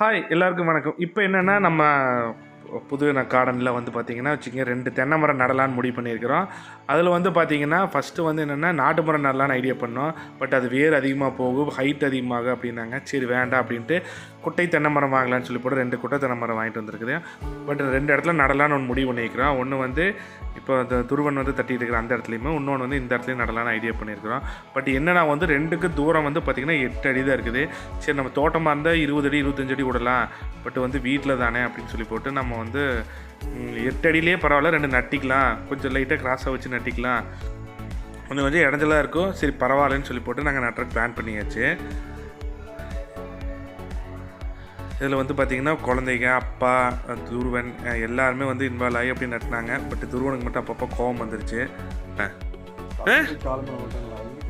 Hi எல்லாருக்கும் வணக்கம். இப்போ என்னென்னா நம்ம புது கார்டனில் வந்து பார்த்திங்கன்னா வச்சுக்கோங்க ரெண்டு தென்னை மரம் நடலான்னு முடிவு பண்ணியிருக்கிறோம். அதில் வந்து பார்த்திங்கன்னா ஃபஸ்ட்டு வந்து என்னென்னா நாட்டு மரம் நடலான்னு ஐடியா பண்ணோம். பட் அது வேர் அதிகமாக போகும் ஹைட் அதிகமாக அப்படின்னாங்க. சரி வேண்டாம் அப்படின்ட்டு குட்டை தென்னை மரம் வாங்கலாம்னு சொல்லி போட்டு ரெண்டு குட்டை தென்னை மரம் வாங்கிட்டு வந்திருக்குது. பட் ரெண்டு இடத்துல நடலான்னு ஒன்று முடிவு பண்ணியிருக்கிறோம். ஒன்று வந்து இப்போ அந்த துருவன் வந்து தட்டிட்டு இருக்கிற அந்த இடத்துலையுமே இன்னொன்று வந்து இந்த இடத்துலையும் நடலான்னு ஐடியா பண்ணியிருக்கிறோம். பட் என்னென்னா வந்து ரெண்டுக்கு தூரம் வந்து பார்த்திங்கன்னா எட்டு அடி தான் இருக்குது. சரி நம்ம தோட்டமாக இருந்தால் இருபது அடி இருபத்தஞ்சு அடி விடலாம் பட் வந்து வீட்டில் தானே அப்படின்னு சொல்லி போட்டு நம்ம வந்து எட்டு அடியிலே பரவாயில்ல ரெண்டு நட்டிக்கலாம். கொஞ்சம் லைட்டாக கிராஸாக வச்சு நட்டிக்கலாம். கொஞ்சம் கொஞ்சம் இடைஞ்சலாக இருக்கும். சரி பரவாயில்லன்னு சொல்லி போட்டு நாங்கள் நட்டுறக்கு பிளான் பண்ணியாச்சு. இதில் வந்து பார்த்திங்கன்னா குழந்தைங்க அப்பா துருவன் எல்லாருமே வந்து இன்வால்வ் ஆகி அப்படி நட்டினாங்க. பட் துருவனுக்கு மட்டும் அப்பப்போ கோவம் வந்துருச்சு.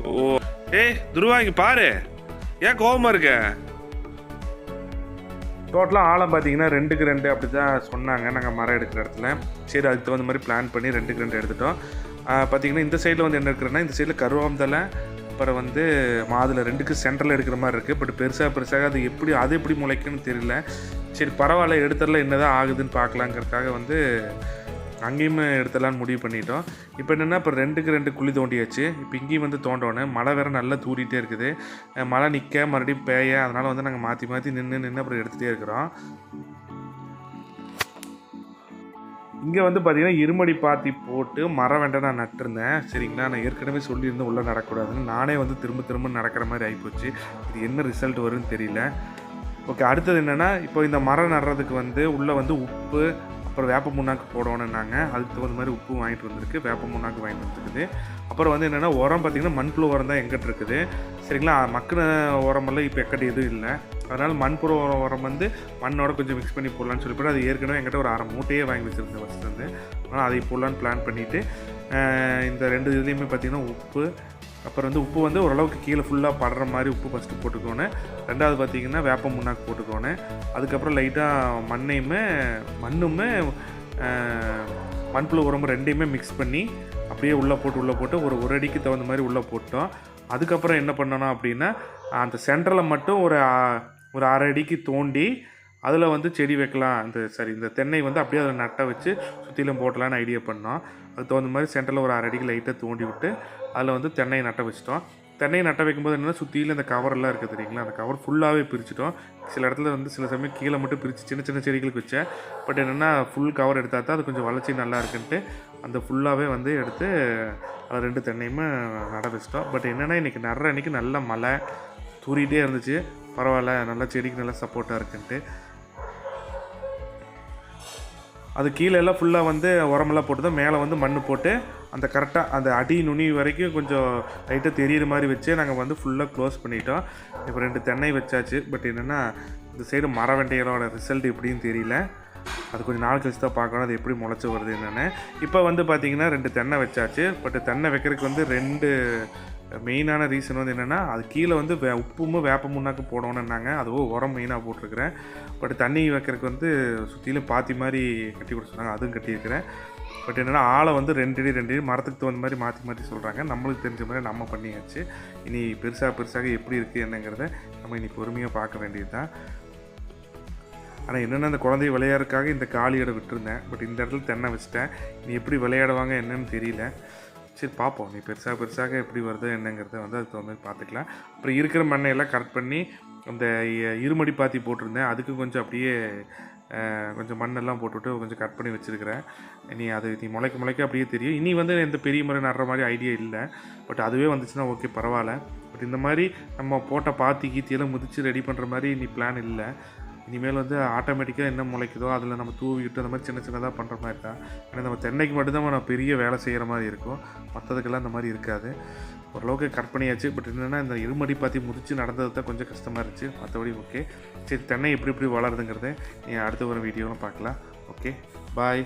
ஓ. ஏய் துருவா இங்கே பாரு. ஏன் கோவமாக இருக்க? டோட்டலாக ஆழம் பார்த்தீங்கன்னா ரெண்டுக்கு ரெண்டு அப்படி தான் சொன்னாங்க. நாங்கள் மரம் எடுக்கிற இடத்துல. சரி அதுக்கு தகுந்த மாதிரி பிளான் பண்ணி ரெண்டுக்கு ரெண்டு எடுத்துட்டோம். பார்த்தீங்கன்னா இந்த சைடில் வந்து என்ன இருக்குன்னா இந்த சைடில் கருவாந்தலை அப்புறம் வந்து மாதுளை ரெண்டுக்கு சென்டரில் எடுக்கிற மாதிரி இருக்குது பட் பெருசாக பெருசாக அது எப்படி அது எப்படி முளைக்குன்னு தெரியல. சரி பரவாயில்ல எடுத்துடல என்ன தான் ஆகுதுன்னு பார்க்கலாங்கிறதுக்காக வந்து அங்கேயுமே எடுத்துடலான்னு முடிவு பண்ணிட்டோம். இப்போ என்னென்னா இப்போ ரெண்டுக்கு ரெண்டு குழி தோண்டியாச்சு. இப்போ இங்கேயும் வந்து தோண்டோன்னு. மழை வேறு நல்லா தூரிகிட்டே இருக்குது. மழை நிற்க மறுபடியும் பேய அதனால் வந்து நாங்கள் மாற்றி மாற்றி நின்று நின்று அப்புறம் எடுத்துகிட்டே இருக்கிறோம். இங்கே வந்து பார்த்திங்கன்னா இருமடி பாத்தி போட்டு மரம் வேண்டாம் நான் நட்டிருந்தேன். சரிங்களா? நான் ஏற்கனவே சொல்லியிருந்தேன் உள்ளே நடக்கூடாதுன்னு நானே வந்து திரும்ப திரும்ப நடக்கிற மாதிரி ஆகிப்போச்சு இது என்ன ரிசல்ட் வரும்னு தெரியல. ஓகே அடுத்தது என்னென்னா இப்போ இந்த மரம் நடுறதுக்கு வந்து உள்ளே வந்து உப்பு அப்புறம் வேப்ப முன்னாக்கு போடணுன்னாங்க அதுக்கு தகுந்த மாதிரி உப்பு வாங்கிட்டு வந்திருக்கு. வேப்ப முன்னாக்கு வாங்கிட்டு வந்துருக்குது. அப்புறம் வந்து என்னென்னா உரம் பார்த்திங்கன்னா மண்புழு உரம் தான் எங்கிட்ட இருக்குது. சரிங்களா? மக்கின உரமெல்லாம் இப்போ எக்கடி எதுவும் இல்லை. அதனால் மண்புழு உரம் உரம் வந்து மண்ணோட கொஞ்சம் மிக்ஸ் பண்ணி போடலான்னு சொல்லி போட்டு அது ஏற்கனவே எங்கிட்ட ஒரு அரை மூட்டையே வாங்கி வச்சுருந்தேன் ஃபஸ்ட்டு வந்து ஆனால் அதை போடலான்னு பிளான் பண்ணிவிட்டு இந்த ரெண்டு இதுலேயுமே பார்த்திங்கன்னா உப்பு அப்புறம் வந்து உப்பு வந்து ஓரளவுக்கு கீழே ஃபுல்லாக படுற மாதிரி உப்பு ஃபஸ்ட்டு போட்டுக்கோணும் ரெண்டாவது பார்த்தீங்கன்னா வேப்ப முன்னாக்கு போட்டுக்கோணும் அதுக்கப்புறம் லைட்டாக மண்ணையுமே மண்ணுமே மண்புழு உரம் ரெண்டையுமே மிக்ஸ் பண்ணி அப்படியே உள்ளே போட்டு உள்ளே போட்டு ஒரு ஒரு அடிக்கு தகுந்த மாதிரி உள்ளே போட்டோம். அதுக்கப்புறம் என்ன பண்ணணும் அப்படின்னா அந்த சென்டரில் மட்டும் ஒரு ஒரு அரை அடிக்கு தோண்டி அதில் வந்து செடி வைக்கலாம். இந்த சரி இந்த தென்னை வந்து அப்படியே அதில் நட்டை வச்சு சுற்றிலும் போட்டலான்னு ஐடியா பண்ணோம். அதுக்கு தகுந்த மாதிரி சென்டரில் ஒரு அரை அடிக்கு லைட்டாக தோண்டி விட்டு அதில் வந்து தென்னையை நட்ட வச்சிட்டோம். தென்னையை நட்ட வைக்கும்போது என்னென்னா சுற்றியில் இந்த கவரெல்லாம் இருக்குது தெரியுங்களா? அந்த கவர் ஃபுல்லாகவே பிரிச்சிட்டோம். சில இடத்துல வந்து சில சமயம் கீழே மட்டும் பிரித்து சின்ன சின்ன செடிகளுக்கு வச்சேன். பட் என்னென்னா ஃபுல் கவர் எடுத்தால் தான் அது கொஞ்சம் வளர்ச்சி நல்லா இருக்குன்ட்டு அந்த ஃபுல்லாகவே வந்து எடுத்து அதில் ரெண்டு தென்னையுமே நட வச்சிட்டோம். பட் என்னென்னா இன்றைக்கி நடுற அன்றைக்கி நல்ல மழை தூரிகிட்டே இருந்துச்சு. பரவாயில்ல நல்லா செடிக்கு நல்லா சப்போர்ட்டாக இருக்குன்ட்டு. அது கீழே எல்லாம் ஃபுல்லாக வந்து உரமெல்லாம் போட்டு தான் மேலே வந்து மண் போட்டு அந்த கரெக்டாக அந்த அடி நுனி வரைக்கும் கொஞ்சம் லைட்டாக தெரியிற மாதிரி வச்சு நாங்கள் வந்து ஃபுல்லாக க்ளோஸ் பண்ணிட்டோம். இப்போ ரெண்டு தென்னை வச்சாச்சு. பட் என்னென்னா இந்த சைடு மர வெண்டையரோட ரிசல்ட் எப்படின்னு தெரியல. அது கொஞ்சம் நாள் கழிச்சு தான் பார்க்கணும். அது எப்படி முளைச்சி வருது என்னென்னு. இப்போ வந்து பார்த்தீங்கன்னா ரெண்டு தென்னை வச்சாச்சு. பட் தென்னை வைக்கிறதுக்கு வந்து ரெண்டு மெயினான ரீசன் வந்து என்னென்னா அது கீழே வந்து வே உப்பும் வேப்ப முன்னாக்கு போடணுன்னாங்க அதுவும் உரம் மெயினாக போட்டிருக்கிறேன். பட் தண்ணி வைக்கிறதுக்கு வந்து சுற்றிலும் பாத்தி மாதிரி கட்டி கொடுத்து சொன்னாங்க அதுவும் கட்டியிருக்கிறேன் பட் என்னென்னா ஆளை வந்து ரெண்டு அடி ரெண்டு அடி மரத்துக்கு தகுந்த மாதிரி மாற்றி மாற்றி சொல்கிறாங்க நம்மளுக்கு தெரிஞ்ச மாதிரி நம்ம பண்ணியாச்சு. இனி பெருசாக பெருசாக எப்படி இருக்குது என்னங்கிறத நம்ம இனி பொறுமையாக பார்க்க வேண்டியது தான் ஆனால் என்னென்ன அந்த குழந்தை விளையாடுறதுக்காக இந்த காளியோட விட்டுருந்தேன். பட் இந்த இடத்துல தென்னை வச்சுட்டேன். நீ எப்படி விளையாடுவாங்க என்னன்னு தெரியல. சரி பார்ப்போம். நீ பெருசாக பெருசாக எப்படி வருது என்னங்கிறத வந்து அதுக்கு தகுந்த மாதிரி பார்த்துக்கலாம். அப்புறம் இருக்கிற மண்ணையெல்லாம் கரெக்ட் பண்ணி அந்த இருமடி பாத்தி போட்டிருந்தேன். அதுக்கு கொஞ்சம் அப்படியே கொஞ்சம் மண்ணெல்லாம் போட்டுவிட்டு கொஞ்சம் கட் பண்ணி வச்சுருக்கிறேன். இனி அது நீ முளைக்க முளைக்க அப்படியே தெரியும். இனி வந்து எந்த பெரிய முறை நடுற மாதிரி ஐடியா இல்லை. பட் அதுவே வந்துச்சுன்னா ஓகே பரவாயில்ல. பட் இந்த மாதிரி நம்ம போட்ட பாத்தி கீத்தியெல்லாம் முதிச்சு ரெடி பண்ணுற மாதிரி இனி பிளான் இல்லை. இனிமேல் வந்து ஆட்டோமேட்டிக்காக என்ன முளைக்குதோ அதில் நம்ம தூவி விட்டு அந்த மாதிரி சின்ன சின்னதாக பண்ணுற மாதிரி தான் ஏன்னா நம்ம தென்னைக்கு மட்டும்தான் நம்ம பெரிய வேலை செய்கிற மாதிரி இருக்கும். மற்றதுக்கெல்லாம் அந்த மாதிரி இருக்காது. ஓரளவுக்கு கட் பண்ணியாச்சு. பட் என்னென்னா இந்த இருமடி பாத்தி முடித்து நடந்தது தான் கொஞ்சம் கஷ்டமாக இருந்துச்சு. மற்றபடி ஓகே சரி தென்னை எப்படி எப்படி வளருதுங்கிறத நீ அடுத்த ஒரு வீடியோவில் பார்க்கலாம். Okay bye